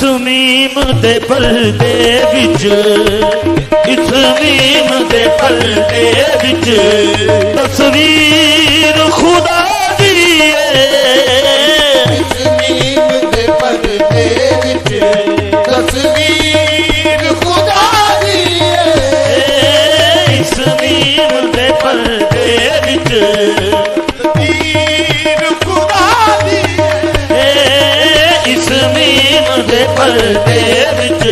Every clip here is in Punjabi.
ਇਸਮੀਮ ਦੇ ਪਰਦੇ ਵਿੱਚ ਇਸਮੀਮ ਦੇ ਪਰਦੇ ਵਿੱਚ ਤਸਵੀਰ ਖੁਦਾ ਦੀ ਏ। ਪਰਦੇ ਵਿੱਚ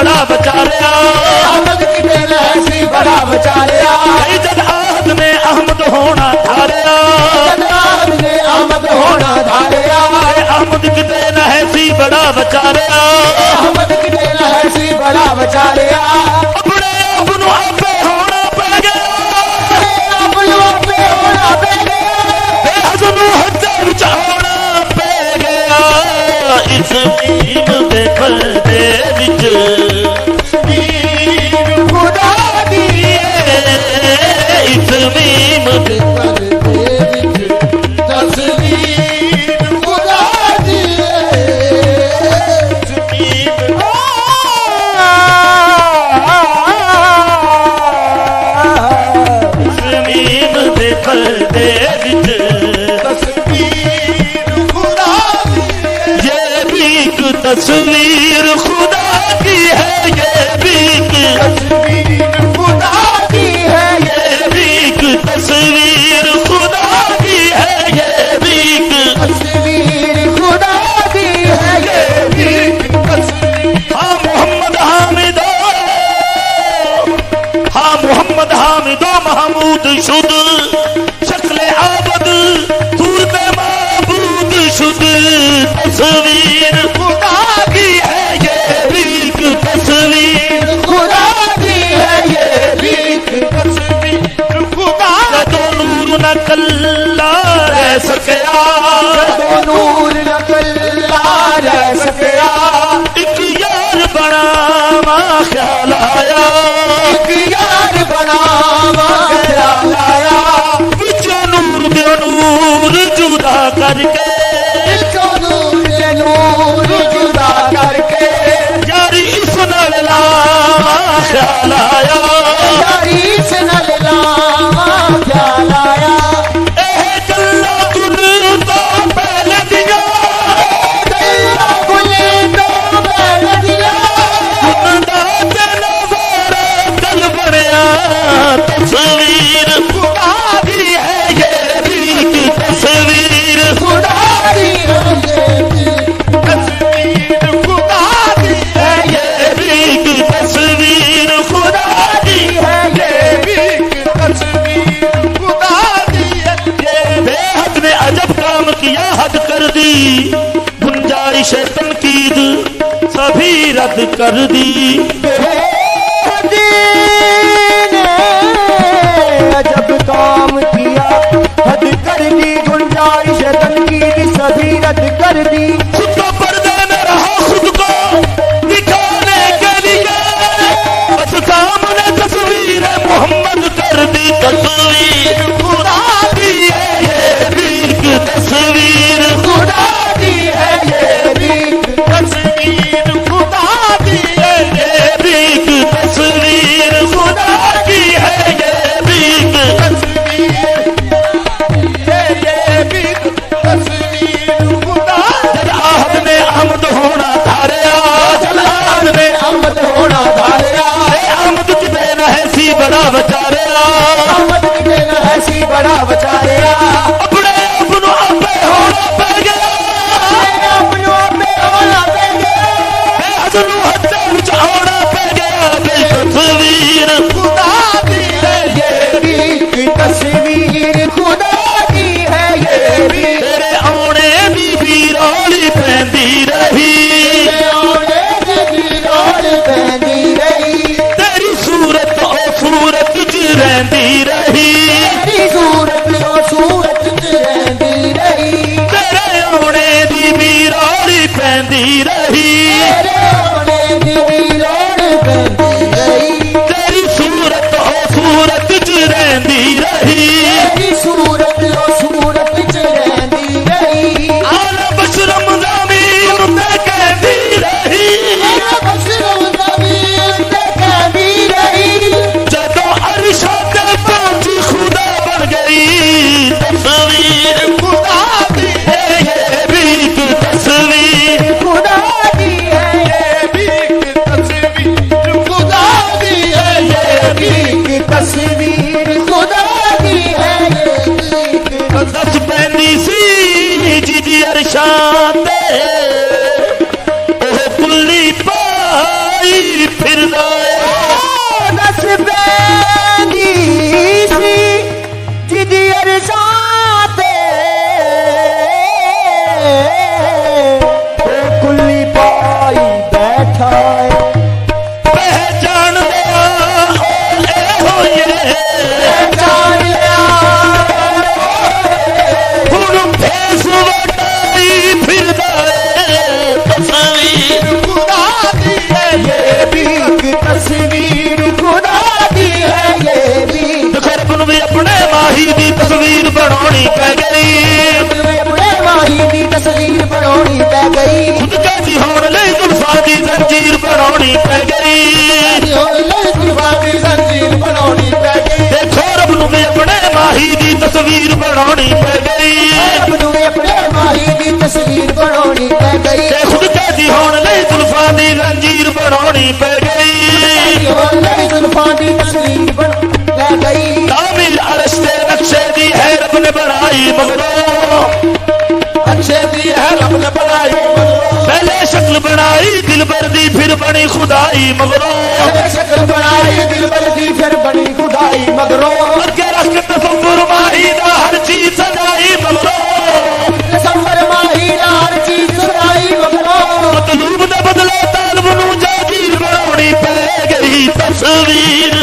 ਬੜਾ ਵਿਚਾਰਿਆ। ਅਹਿਮਦ ਕਿਤੇ ਰਹਿ ਸੀ ਬੜਾ ਵਿਚਾਰਿਆ। ਨਹੀਂ ਜਦ ਆਹਦ ਨੇ ਅਹਿਮਦ ਹੋਣਾ ਧਾਰਿਆ। ਅਹਿਮਦ ਹੋਣਾ ਧਾਰਿਆ। ਕਿਤੇ ਰਹਿ ਸੀ ਬੜਾ ਵਿਚਾਰਿਆ। ਅਹਿਮਦ ਕਿਤੇ ਸੀ ਬੜਾ ਵਿਚਾਰਿਆ। ਆਪਣੇ ਆਪ ਨੂੰ ਆਪੇ ਹੋਣਾ ਪੈ ਗਿਆ। ਹਜ਼ਮ ਹੱਥ ਵਿੱਚ ਪੈ ਗਿਆ। ਇਸ ਦੀਨ ਦੇ खेलाया यार बना ਦੀ ਰੱਦ ਕਰਦੀ। ਅਜਬ ਕਾਮ ਕੀਆ। ਹਦ ਕਰਦੀ ਗੁੰਜਾਇਸ਼ ਤਨਕੀਦ ਸਭੀ ਰੱਦ ਕਰਦੀ। ਬਣਾਉਣੀ ਪੈ ਗਈ ਓਏ ਜਵਾਨੀ ਜ਼ੰਜੀਰ ਬਣਾਉਣੀ ਪੈ ਗਈ ਦੇਖੋ ਰੱਬ ਨੂੰ ਵੀ ਆਪਣੇ ਮਾਹੀ ਦੀ ਤਸਵੀਰ ਬਣਾਉਣੀ ਪੈ ਗਈ ਰੱਬ ਨੂੰ ਵੀ ਆਪਣੇ ਮਾਹੀ ਦੀ ਤਸਵੀਰ ਬਣਾਉਣੀ ਪੈ ਗਈ ਤੇ ਖੁਦ ਤੇ ਦੀ ਹੋਣ ਲਈ ਜ਼ੁਲਫਾਂ ਦੀ ਜ਼ੰਜੀਰ ਬਣਾਉਣੀ ਪੈ ਗਈ। ਹੋਣ ਲਈ ਜ਼ੁਲਫਾਂ ਦੀ ਤਸਵੀਰ ਬਣਾਉਣੀ ਪੈ ਗਈ ਕਾਮਿਲ ਅਰਸ਼ ਤੇ ਨਕਸ਼ੇ ਦੀ ਹੈ ਰੱਬ ਨੇ ਬਣਾਈ ਮਗਰੋ ਅੱਛੇ ਦੀ ਹੈ, ਰੱਬ ਨੇ ਬਣਾਈ। ਪਹਿਲੇ ਸ਼ਕਲ ਬਣਾਈ ਦਿਲਬਰ ਦੀ ਫਿਰ ਬਣੀ ਖੁਦਾਈ ਮਗਰੋਂ। ਸ਼ਕਲ ਬਣਾਈ ਦਿਲਬਰ ਦੀ ਫਿਰ ਬਣੀ ਖੁਦਾਈ ਮਗਰੋਂ ਕਰਕੇ ਰੱਖ ਤਸੱਵਰ ਮਾਹੀ ਦਾ ਹਰ ਚੀਜ਼ ਸਜਾਈ ਮਗਰੋਂ ਤਸੱਵਰ ਮਾਹੀ ਦਾ ਹਰ ਚੀਜ਼ ਸਜਾਈ ਮਗਰੋਂ। ਮਤਲੂਬ ਦਾ ਬਦਲੇ ਤਾਲਬ ਨੂੰ ਜਾਗੀਰ ਬਣਾਉਣੀ ਪੈ ਗਈ ਤਸਵੀਰ।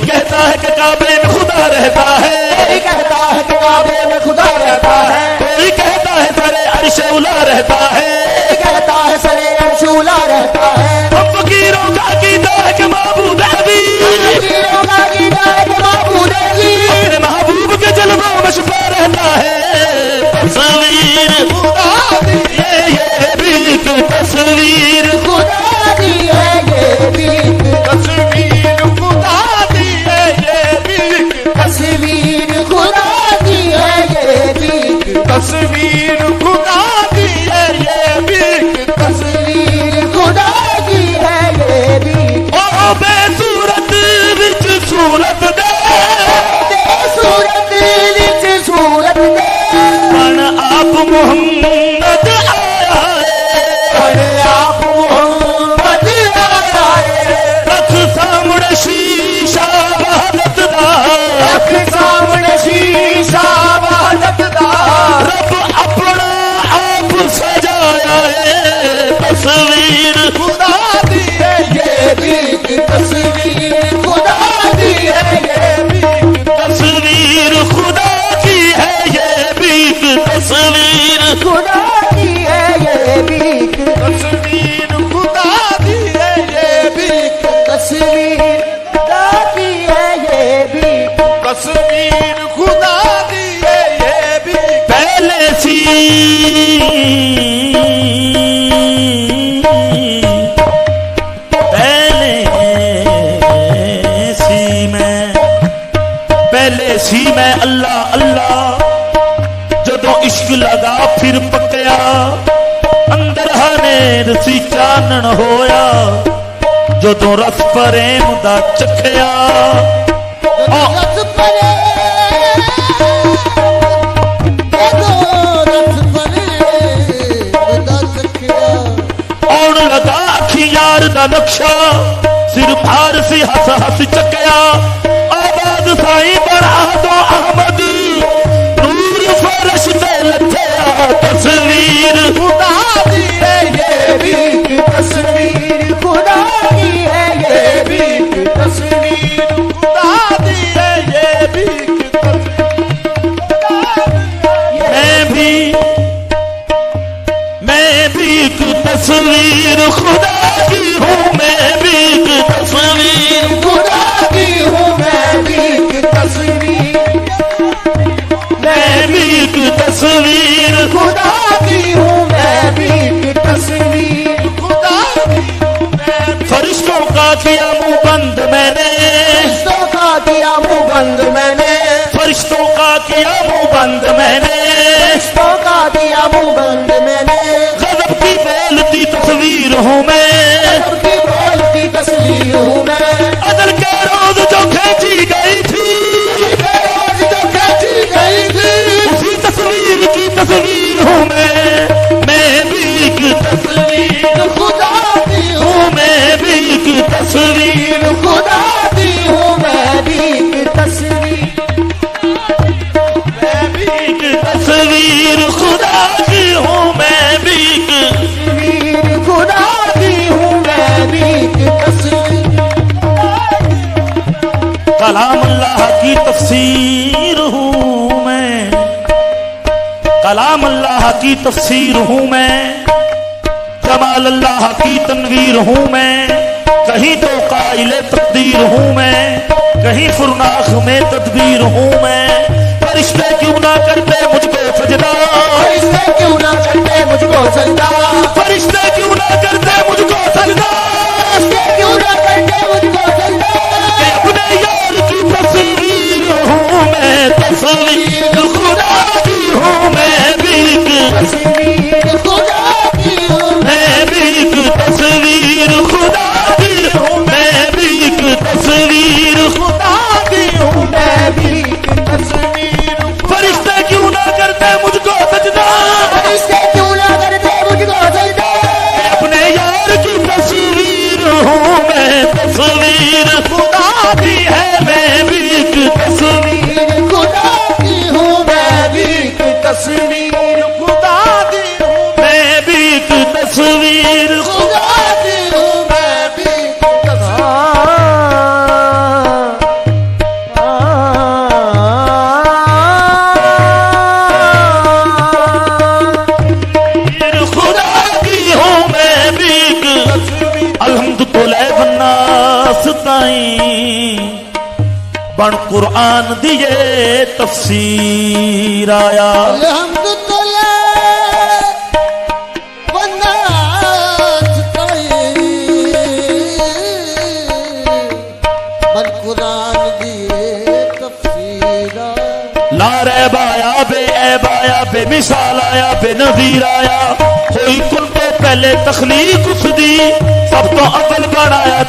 ਕਹਤਾ ਹੈ ਕਿ ਕਾਬਲੇ ਖੁਦਾ ਰਹਤਾ ਹੈ। रहता है कोई कहता है सरे अरशूला रहता है कहता है सरे अरशूला रहता है हम फकीरों तस्वीर खुदा दी है ये रीक तस्वीर खुदा दी है ये रीक तस्वीर खुदा की है ये रीक तस्वीर खुदा की है ये रीक तस्वीर खुदा दी है ये रीक तस्वीर खुदा की है ये रीक तस्वीर खुदा दी है ये रीक पहले सी ਫਿਰ ਪੱਕਿਆ। ਅੰਦਰ ਹਨੇਰ ਸੀ ਚਾਨਣ ਹੋਇਆ। ਜਦੋਂ ਰਸ ਪ੍ਰੇਮ ਦਾ ਚੱਖਿਆ। ਰਸ ਪਰੇ ਜਦੋਂ ਰਸ ਪਰੇ ਆਉਣ ਲਗਾ ਅੱਖੀ ਯਾਰ ਦਾ ਨਕਸ਼ਾ। ਸਿਰ ਭਾਰ ਸੀ ਹੱਸ ਹੱਸ ਚੱਕਿਆ। ਤਸਵੀਰ। ਖੁਦਾ ਦੀ ਹੈ ਇਹ ਵੀ ਤਸਵੀਰ। ਖੁਦਾ ਦੀ ਤਸਵੀਰ। ਖੁਦਾ ਦੀ ਮੈਂ ਵੀ ਮੈਂ ਤਸਵੀਰ। ਖੁਦਾ ਦੀ ਹੂੰ ਮੈਂ ਤਸਵੀਰ। भी- फरिश्तों का किया मुंह बंद मैंने फरिश्तों का दिया मुंह बंद मैंने फरिश्तों का किया मुंह बंद मैंने फरिश्तों का दिया मुंह बंद मैंने गजब की बोलती तस्वीर हूँ मैं सबकी बोलती तस्वीर हूँ मैं अदल के रोज जो खींची गई اللہ کی تفسیر ہوں میں۔ کمال اللہ کی تنویر ہوں میں۔ کہیں تو قائل تقدیر ہوں میں۔ کہیں فرناخ میں تدبیر ہوں میں۔ فرشتے کیوں نہ کرتے مجھ کو سجدہ۔ فرشتے کیوں نہ کرتے مجھ کو سجدہ۔ فرشتے کیوں نہ کرتے مجھ کو سجدہ۔ کیوں نہ اپنے یار کی تصویر ہوں میں تصویر रे बाया बे ए बाया बे मिसाल आया बे नजीर आया कोई कुल तो पहले तखलीक उसदी सब तो अव्वल बनाया